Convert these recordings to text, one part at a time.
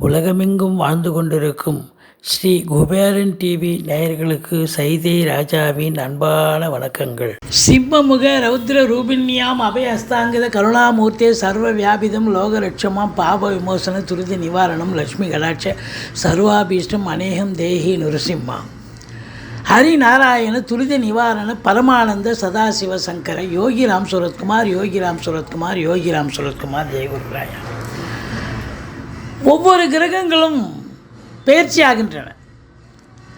உலகமெங்கும் வாழ்ந்து கொண்டிருக்கும் ஸ்ரீ குபேரன் டிவி நேயர்களுக்கு சைதை ராஜாவின் அன்பான வணக்கங்கள். சிம்மமுக ரௌத்ர ரூபிண்யாம் அபய அஸ்தாங்கித கருணாமூர்த்தே சர்வ வியாபிதம் லோகலட்சமாம் பாப விமோசன துரித நிவாரணம் லட்சுமி கடாட்ச சர்வாபீஷ்டம் அநேகம் தேஹி நுரசிம்மா ஹரி நாராயண துரித நிவாரண பரமானந்த சதாசிவ சங்கர யோகிராம் சுரத்குமார் யோகிராம் சுரத்குமார் யோகிராம் சுரத்குமார் ஜெயகுருராயா. ஒவ்வொரு கிரகங்களும் பயிற்சி ஆகின்றன.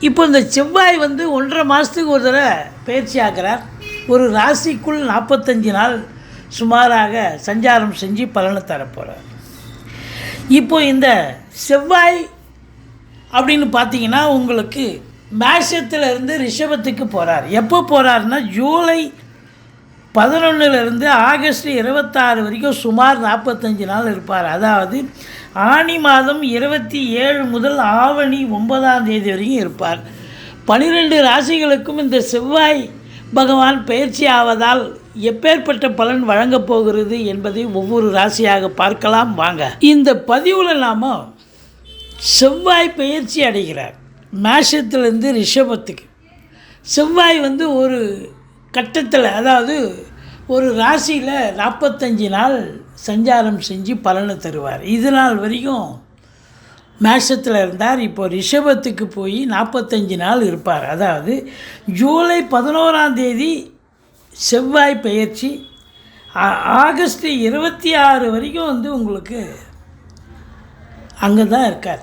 இப்போ இந்த செவ்வாய் வந்து ஒன்றரை மாதத்துக்கு ஒரு தடவை பயிற்சி ஆகிறார். ஒரு ராசிக்குள் நாற்பத்தஞ்சு நாள் சுமாராக சஞ்சாரம் செஞ்சு பலனை தரப்போகிறார் இப்போ இந்த செவ்வாய் அப்படின்னு பார்த்தீங்கன்னா உங்களுக்கு மேஷத்துல இருந்து ரிஷபத்துக்கு போகிறார் எப்போ போகிறாருன்னா ஜூலை பதினொன்றுலேருந்து ஆகஸ்ட் இருபத்தாறு வரைக்கும் சுமார் நாற்பத்தஞ்சு நாள் இருப்பார். அதாவது ஆனி மாதம் இருபத்தி ஏழு முதல் ஆவணி ஒன்பதாம் தேதி வரைக்கும் இருப்பார். பனிரெண்டு ராசிகளுக்கும் இந்த செவ்வாய் பகவான் பயிற்சி ஆவதால் எப்பேற்பட்ட பலன் வழங்கப் போகிறது என்பதை ஒவ்வொரு ராசியாக பார்க்கலாம். வாங்க. இந்த பதிவில் நாம் செவ்வாய் பயிற்சி அடைகிறார். மேஷத்துலேருந்து ரிஷபத்துக்கு. செவ்வாய் வந்து ஒரு கட்டத்தில் அதாவது ஒரு ராசியில் நாற்பத்தஞ்சு நாள் சஞ்சாரம் செஞ்சு பலனை தருவார். இது நாள் வரைக்கும் மேஷத்தில் இருந்தார். இப்போ ரிஷபத்துக்கு போய் நாற்பத்தஞ்சு நாள் இருப்பார். அதாவது ஜூலை பதினோராம் தேதி செவ்வாய் பயிற்சி ஆகஸ்ட் இருபத்தி ஆறு வரைக்கும் வந்து உங்களுக்கு அங்கே தான் இருக்கார்.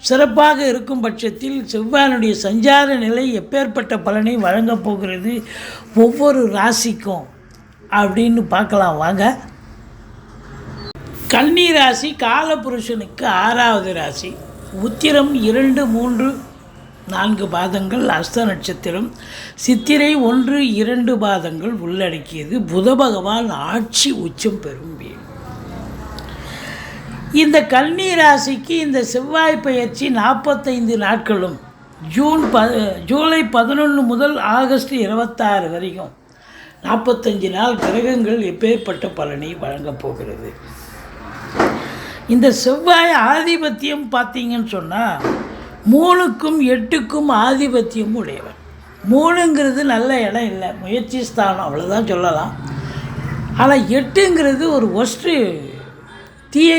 சிறப்பாக இருக்கும் பட்சத்தில் செவ்வாயினுடைய சஞ்சார நிலை எப்பேற்பட்ட பலனை வழங்கப் போகிறது ஒவ்வொரு ராசிக்கும் அப்படின்னு பார்க்கலாம். வாங்க. கன்னி ராசி காலபுருஷனுக்கு ஆறாவது ராசி. உத்திரம் இரண்டு மூன்று நான்கு பாதங்கள் அஸ்த நட்சத்திரம். சித்திரை ஒன்று இரண்டு பாதங்கள் உள்ளடக்கியது. புத பகவான் ஆட்சி உச்சம் பெறும் வீடு. இந்த கல்நீராசிக்கு ராசிக்கு இந்த செவ்வாய் பயிற்சி நாற்பத்தைந்து நாட்களும் ஜூன் ப ஜூலை பதினொன்று முதல் ஆகஸ்ட் இருபத்தாறு வரைக்கும் நாற்பத்தஞ்சு நாள் கிரகங்கள் எப்பேற்பட்ட பலனை வழங்கப் போகிறது. இந்த செவ்வாய் ஆதிபத்தியம் பார்த்தீங்கன்னு சொன்னால் மூணுக்கும் எட்டுக்கும் ஆதிபத்தியம் உடையவர். மூணுங்கிறது நல்ல இடம் இல்லை முயற்சி ஸ்தானம் அவ்வளோதான் சொல்லலாம். ஆனால் எட்டுங்கிறது ஒரு ஒஸ்ட்டு தீய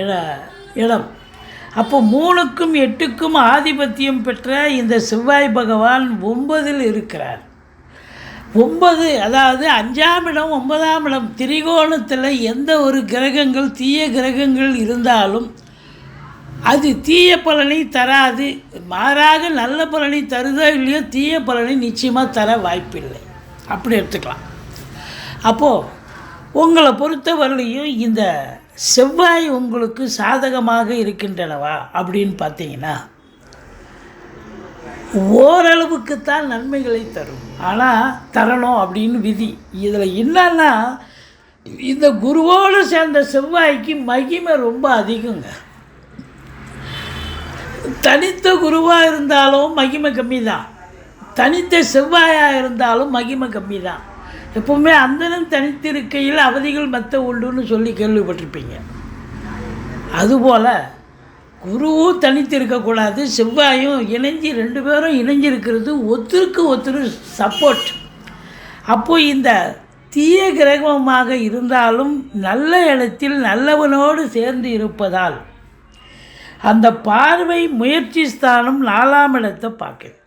இட இடம் அப்போ மூணுக்கும் எட்டுக்கும் ஆதிபத்தியம் பெற்ற இந்த செவ்வாய் பகவான் ஒன்பதில் இருக்கிறார். ஒன்பது அதாவது அஞ்சாம் இடம் ஒன்பதாம் இடம் திரிகோணத்தில் எந்த ஒரு கிரகங்கள் தீய கிரகங்கள் இருந்தாலும் அது தீய பலனை தராது. மாறாக நல்ல பலனை தருதோ இல்லையோ தீய பலனை நிச்சயமாக தர வாய்ப்பில்லை. அப்படி எடுத்துக்கலாம். அப்போது உங்களை பொறுத்தவரையிலையும் இந்த செவ்வாய் உங்களுக்கு சாதகமாக இருக்கின்றனவா அப்படின்னு பார்த்தீங்கன்னா ஓரளவுக்குத்தான் நன்மைகளை தரும். ஆனால் தரணும் அப்படின்னு விதி. இதில் என்னன்னா இந்த குருவோடு சேர்ந்த செவ்வாய்க்கு மகிமை ரொம்ப அதிகங்க. தனித்த குருவாக இருந்தாலும் மகிமை கம்மி தான் தனித்த செவ்வாயாக இருந்தாலும் மகிமை கம்மி தான் எப்பவுமே அந்தனம் தனித்திருக்கையில் அவதிகள் மற்ற உண்டுன்னு சொல்லி கேள்விப்பட்டிருப்பீங்க. அதுபோல் குருவும் தனித்து இருக்கக்கூடாது செவ்வாயும் இணைஞ்சு ரெண்டு பேரும் இணைஞ்சிருக்கிறது ஒருத்தருக்கு ஒருத்தர் சப்போர்ட் அப்போது இந்த தீய கிரகமாக இருந்தாலும் நல்ல இடத்தில் நல்லவனோடு சேர்ந்து இருப்பதால் அந்த பார்வை முயற்சி ஸ்தானம் நாலாம் இடத்தை பார்க்குது.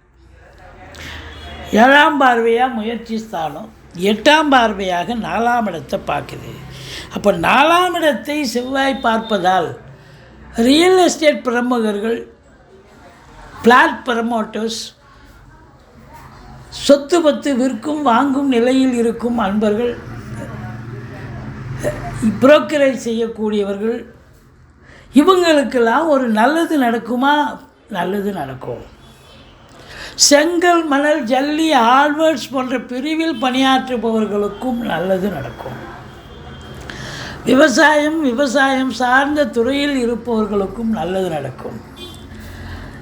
ஏழாம் பார்வையாக முயற்சி ஸ்தானம்? எட்டாம் பார்வையாக நாலாம் இடத்தை பார்க்குது. அப்போ நாலாம் இடத்தை செவ்வாய் பார்ப்பதால் ரியல் எஸ்டேட் பிரமுகர்கள் பிளாட் ப்ரமோட்டர்ஸ் சொத்து பத்து விற்கும் வாங்கும் நிலையில் இருக்கும் அன்பர்கள் புரோக்கரேஜ் செய்யக்கூடியவர்கள் இவங்களுக்கெல்லாம் ஒரு நல்லது நடக்குமா? நல்லது நடக்கும். செங்கல் மணல் ஜல்லி ஆல்வர்ட்ஸ் போன்ற பிரிவில் பணியாற்றுபவர்களுக்கும் நல்லது நடக்கும். விவசாயம் விவசாயம் சார்ந்த துறையில் இருப்பவர்களுக்கும் நல்லது நடக்கும்.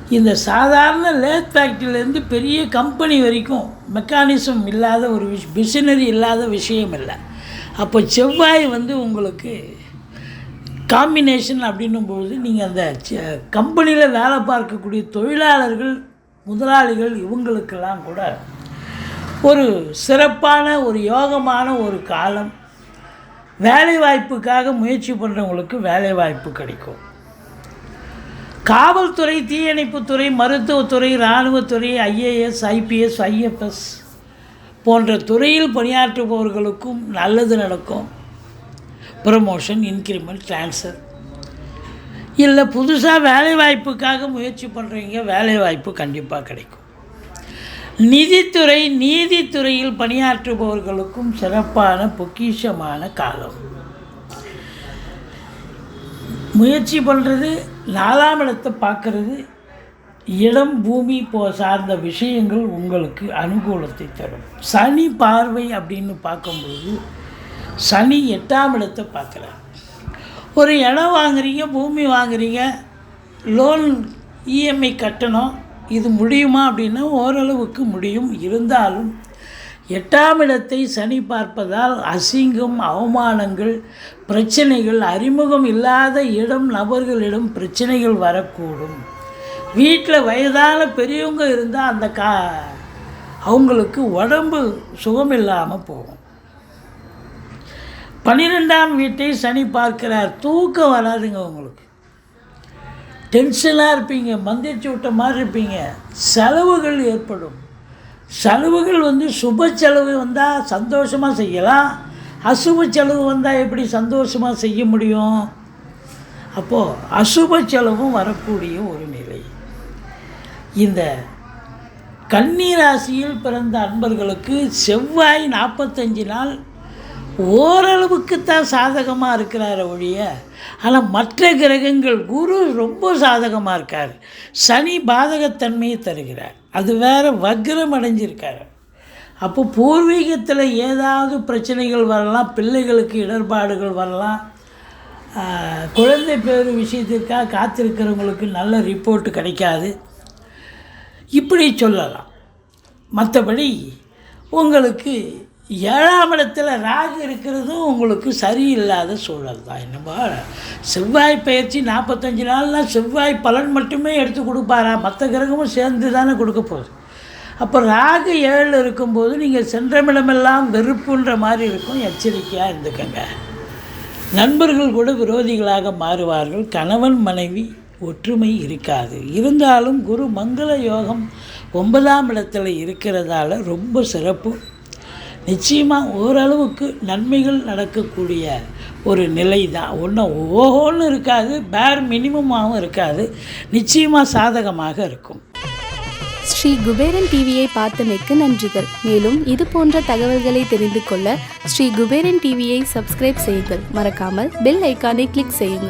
இந்த சாதாரண லேத் ஃபேக்ட்ரியிலேருந்து பெரிய கம்பெனி வரைக்கும் மெக்கானிசம் இல்லாத ஒரு விஷ் மிஷினரி இல்லாத விஷயம் இல்லை. அப்போ செவ்வாய் வந்து உங்களுக்கு காம்பினேஷன் அப்படின்னும்போது நீங்கள் அந்த கம்பெனியில் வேலை பார்க்கக்கூடிய தொழிலாளர்கள் முதலாளிகள் இவங்களுக்கெல்லாம் கூட ஒரு சிறப்பான ஒரு யோகமான ஒரு காலம். வேலை வாய்ப்புக்காக முயற்சி பண்ணுறவங்களுக்கு வேலை வாய்ப்பு கிடைக்கும். காவல்துறை தீயணைப்புத்துறை மருத்துவத்துறை இராணுவத்துறை ஐஏஎஸ் ஐபிஎஸ் ஐஎஃப்எஸ் போன்ற துறையில் பணியாற்றுபவர்களுக்கும் நல்லது நடக்கும். ப்ரமோஷன் இன்க்ரிமெண்ட் ட்ரான்ஸ்ஃபர் இல்லை புதுசாக வேலை வாய்ப்புக்காக முயற்சி பண்ணுறீங்க வேலை வாய்ப்பு கண்டிப்பாக கிடைக்கும். நிதித்துறை நீதித்துறையில் பணியாற்றுபவர்களுக்கும் சிறப்பான பொக்கிஷமான காலம். முயற்சி பண்ணுறது நாலாம் இடத்தை பார்க்கறது இடம் பூமி போ சார்ந்த விஷயங்கள் உங்களுக்கு அனுகூலத்தை தரும். சனி பார்வை அப்படின்னு பார்க்கும்போது சனி எட்டாம் இடத்தை பார்க்குறார். ஒரு இடம் வாங்குறீங்க பூமி வாங்குறீங்க லோன் இஎம்ஐ கட்டணும் இது முடியுமா அப்படின்னா ஓரளவுக்கு முடியும். இருந்தாலும் எட்டாம் இடத்தை சனி பார்ப்பதால் அசிங்கம் அவமானங்கள் பிரச்சனைகள் அறிமுகம் இல்லாத இடம் நபர்களிடம் பிரச்சனைகள் வரக்கூடும். வீட்டில் வயதான பெரியவங்க இருந்தால் அந்த கா அவங்களுக்கு உடம்பு சுகமில்லாமல் போகும். பன்னிரெண்டாம் வீட்டை சனி பார்க்கிறார். தூக்கம் வராதுங்க உங்களுக்கு. டென்ஷனாக இருப்பீங்க மந்திரிச்சு விட்ட மாதிரி இருப்பீங்க. செலவுகள் ஏற்படும். செலவுகள் வந்து சுப செலவு வந்தால் சந்தோஷமாக செய்யலாம். அசுப செலவு வந்தால் எப்படி சந்தோஷமாக செய்ய முடியும்? அப்போது அசுப செலவும் வரக்கூடிய ஒரு நிலை. இந்த கன்னிராசியில் பிறந்த அன்பர்களுக்கு செவ்வாய் நாற்பத்தஞ்சு நாள் ஓரளவுக்கு தான் சாதகமாக இருக்கிறார ஒழிய ஆனால் மற்ற கிரகங்கள் குரு ரொம்ப சாதகமாக இருக்கார். சனி பாதகத்தன்மையை தருகிறார். அது வேறு வக்ரம் அடைஞ்சிருக்கார். அப்போ பூர்வீகத்தில் ஏதாவது பிரச்சனைகள் வரலாம் பிள்ளைகளுக்கு இடர்பாடுகள் வரலாம். குழந்தை பேர் விஷயத்திற்காக காத்திருக்கிறவங்களுக்கு நல்ல ரிப்போர்ட் கிடைக்காது. இப்படி சொல்லலாம். மற்றபடி உங்களுக்கு ஏழாம் இடத்துல ராகு இருக்கிறதும் உங்களுக்கு சரியில்லாத சூழல் தான். என்னமோ செவ்வாய் பயிற்சி நாற்பத்தஞ்சு நாள்லாம் செவ்வாய் பலன் மட்டுமே எடுத்து கொடுப்பாரா? மற்ற கிரகமும் சேர்ந்து தானே கொடுக்க போகுது. அப்போ ராகு ஏழில் இருக்கும்போது நீங்கள் சென்றமிடமெல்லாம் வெறுப்புன்ற மாதிரி இருக்கும். எச்சரிக்கையாக இருந்துக்கங்க. நண்பர்கள் கூட விரோதிகளாக மாறுவார்கள். கணவன் மனைவி ஒற்றுமை இருக்காது. இருந்தாலும் குரு மங்கள யோகம் ஒன்பதாம் இடத்துல இருக்கிறதால ரொம்ப சிறப்பு. நிச்சயமாக ஓரளவுக்கு நன்மைகள் நடக்கக்கூடிய ஒரு நிலை தான் ஒன்றும் ஓஹோன்னு இருக்காது பேர் மினிமமாகவும் இருக்காது. நிச்சயமாக சாதகமாக இருக்கும். ஸ்ரீ குபேரன் டிவியை பார்த்தமைக்கு நன்றிகள். மேலும் இது போன்ற தகவல்களை தெரிந்து கொள்ள ஸ்ரீ குபேரன் டிவியை சப்ஸ்கிரைப் செய்யுங்கள். மறக்காமல் பெல் ஐக்கானை கிளிக் செய்யுங்கள்.